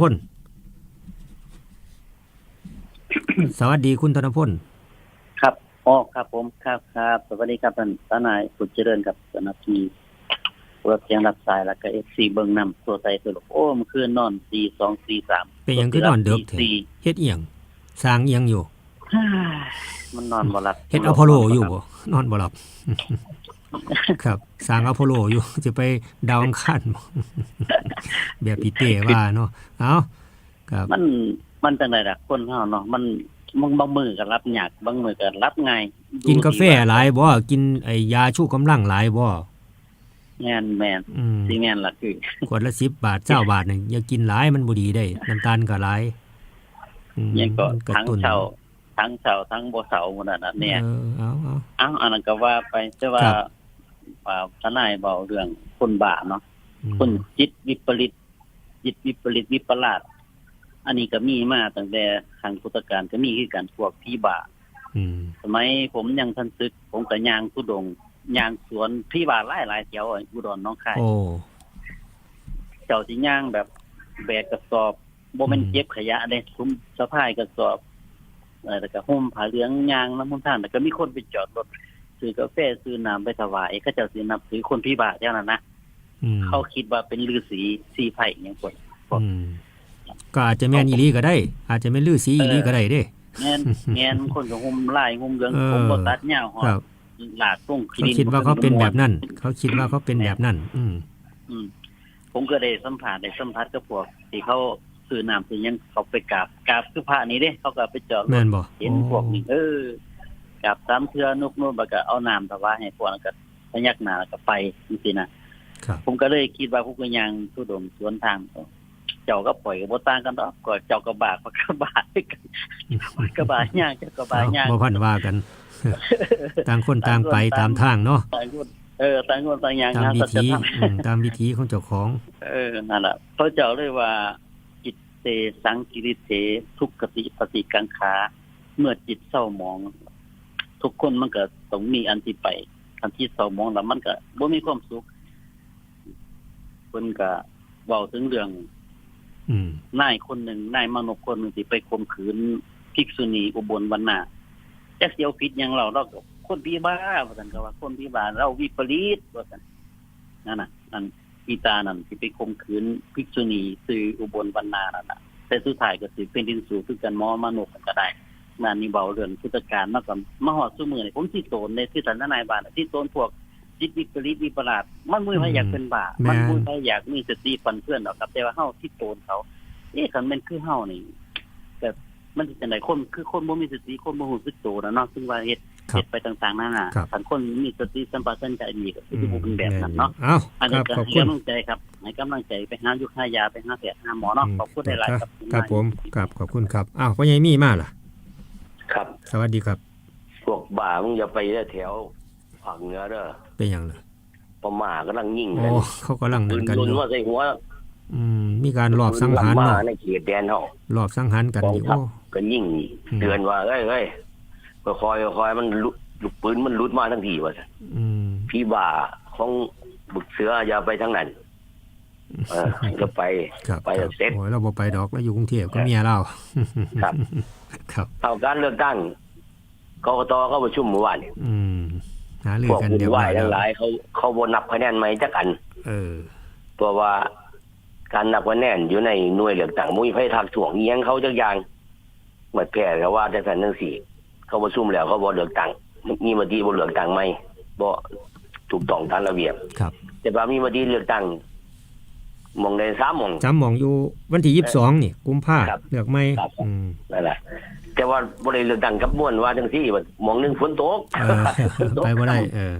พลสวัสดีคุณธนพลครับอ๋อครับผมครับครับสวัสดีครับท่านทนายสุดเจริญครับสนับทีรับเสียงรับสายแล้วก็เอฟซีเบิ่งนำตัวใจตัวลูกโอ้เมื่อคืนนอนตีสองตีสามเป็นหยังคือนอนเดึกแท้สี่เฮ็ดอีหยังสร้างอีหยังอยู่ฮ่ามันนอนบ่หลับเฮ็ดอพอลโลอยู่บ่นอนบ่หลับ ครับสร้างอพอลโลอยู่จะไปดาวอังคารบ่แบบพี่เต้ว่าเนาะเอาครับมันมันจังไดล่ะคนเฮาเนาะมันบางบางมือก็รับยากบางมือก็รับง่ายกินกาแฟหลายบ่กินไอ้ยาชูกำลังหลายบ่แม่นแม่นอืมสิแม่นล่ะคือขวดละ10บาท20บาทนี่อย่ากินหลายมันบ่ดีได้น้ำตาลก็หลายอืมยังก็มันระทั้งตุ้นเช้าทั้งเช้าทั้งบ่เช้าหมดนั่นน่ะเนี่ยเออเอาเอาเอ้าอันนั้นก็ว่าไปแต่ว่าครับว่า ทนายเว้าเรื่องคนบ้าเนาะอืมคนจิตวิปริต จิตวิปริตวิปลาสอันนี้ก็มีมาตั้งแต่ครั้งพุทธกาลก็มีคือกันพวกพี่บาอืมสมัยผมยังทันซึก ผมก็ย่างทุดงค์ย่างสวนพี่บาหลายหลายๆแถวอะอุดรหน้องคายโอ้เจ้าสิย่างแบบแบกกระสอบบ่แม่นอืมเก็บขยะเด้ทุ่มสะพายกระสอบเออแล้วก็ห่มผ้าเหลืองย่างน้ำมันท่านแล้วก็มีคนไปจอดรถ ซื้อกาแฟซื้อน้ำไปถวายเขาเจ้าสินับถือคนพี่บาเท่านั้นนะอืมเขาคิดว่าเป็นฤาษีสีไผ่อหย่างคนอืมก็อาจจะแม่นอีหลีก็ได้ อาจจะแม่นลือสีอีหลีก็ได้เด้แม่นแม่นคนก็ห่มลายห่มเหลืองเออผมบ่ตัดยาวหอครับหลาดตรงเขาคิดว่าเขาเป็นแบบนั้น เขาคิดว่าเขาเป็นแบบนั้น อืมอืมผมก็ได้สัมผัสได้สัมผัสกับพวกที่เขาซื้อน้ำซื้อหยังเขาไปกราบกราบคือพระนี้เด้ เขาก็ไปจอดรแม่ถนบ่เห็นพวกนี้เออ กราบสามเทื่อนกนู่นแล้วก็เอาน้ำถวายให้พวกนั้นก็พยักหน้าแล้วก็ไปจังซี่นะครับผมก็เลยคิดว่าพวกก็ยังทุดงสวนทางเจ้าก็ปล่อยก็บ่ต่างกันดอกก็เจ้าก็บาปก็บาปก็บาปย่างเจ้าก็บาปย่างบ่พันว่ากันต่างคนต่างไปตามทางเนาะต่างคนเออต่างคนต่างอย่างตามนะวิสัจถีธรรมอืมตามวิถีของเจ้าของ เออนั่นแหละเขาเจ้าเลยว่าจิตเตสังกิริเตทุกขติปฏิกังขา เมื่อจิตเศร้าหมอง ทุกคนมันก็ต้องมีอันที่ไปอันที่เศร้าหมองแล้วมันก็บ่มีความสุขเพิ่นก็เว้าถึงเรื่องอืมนายคนหนึ่งนายมนุษย์คนหนึ่งที่ไปข่มขืนภิกษุณีอุบลวรรณาจักเสียวผิดหยังเราเราก็คนพี่บ้าว่าซั่นก็ว่า คนพี่บ้าเราวิปริตว่าซั่นนั่นน่ะนั่นอีตานั่นที่ไปข่มขืนภิกษุณีซื้ออุบลวรรณานั่นน่ะแต่สุดท้ายก็สิเป็นดินสู่คือกันหมอมนุษย์ก็ได้ นั่นนี่เบาเรื่องพุทธการมากับมาฮอดซุมื้อนี่ผมสิโตนในที่ท่านนายบ้านน่ะที่โตนพวกจิตวิปริตวิปลาสมันมือพยอยากเป็นบาปมันมือพยอยากมีสติปันเพื่อนหรอกครับ แต่ว่าเฮาที่โตนเขา เอ๊ะคันแม่นคือเฮานี่แต่มันสิจังไดคนคือคนบ่มีสติคนบ่รู้สึกตัวนะเนาะซึ่งว่าเฮ็ดครับเฮ็ดไปต่างๆนั่นน่ะครับคันคนมีสติสัมปชัญญะดีก็คือบ่เป็นแบบนั้นเนาะเอ้าอันคนี้รับก็ขอบให้คุณกำลังใจครับให้กำลังใจไปหายุคหายาไปหาแพทย์หาหมอเนาะขอบคุณหลายๆครับครับผมครับขอบคุณครับอ้าวพ่อใหญ่มีมาล่ะครับส วัสดีครับ พวกบ่ามึงอย่าไปแถวภาคเหนือเด้อเป็นหยังล่ะพม่ากำลังยิงโอ้กันเขากำลังปืนั่นนกันลอนยู่มาใส่หัวอืมมีการรอบสังหารปืนลำมาเนาะในเขตแดนเฮารอบสังหารกันอยู่กองทัพโอ้ก็ยิงอืมเตือนว่าเอ้ยเอ้ยคอยๆคอยๆมันลุลูกปืนมันหลุดมาทั้งทีว่าซั่นอืมพี่บ่าของบึกเสืออย่าไปทางนั้นเออจะไปครับไปครับเสร็จโอ้ยเราบ่ไปดอกเราอยู่กรุงเทพก็เมียเราครับครับเอาการเลือกตั้ง กกตก็ประชุมเมื่อวานนี่อืมหาเรื่พอวกกันบุญเดี๋ยวไหวมาทั้งหลายเขาเขาบ่นับคะแนนใหม่จักอัน เออ เพราะว่าการนับคะแนนอยู่ในหน่วยเลือกตั้งมุ้ยไพ่ทักถ่วงเอียงเขาจักอย่างเหมือนแพ้ก็ว่าจังสันจังสี่ เขาประชุมแล้วเขาบ่เลือกตั้งมีมติบ่เลือกตั้งไหมบ่ถูกต้องตามระเบียบ ครับแต่ว่ามีมติเลือกตั้งหมองได้สามหมอง จำหมองอยู่วันที่ยี่สิบสองนี่กุมภาครับ เลือกไม่ครับ อืมนั่นแหละ แต่ว่าบ่ได้เลือกตั้งกับม่วนว่าจังซี่ว่าหมองหนึงฝนตกเออไปบ่ได้เออ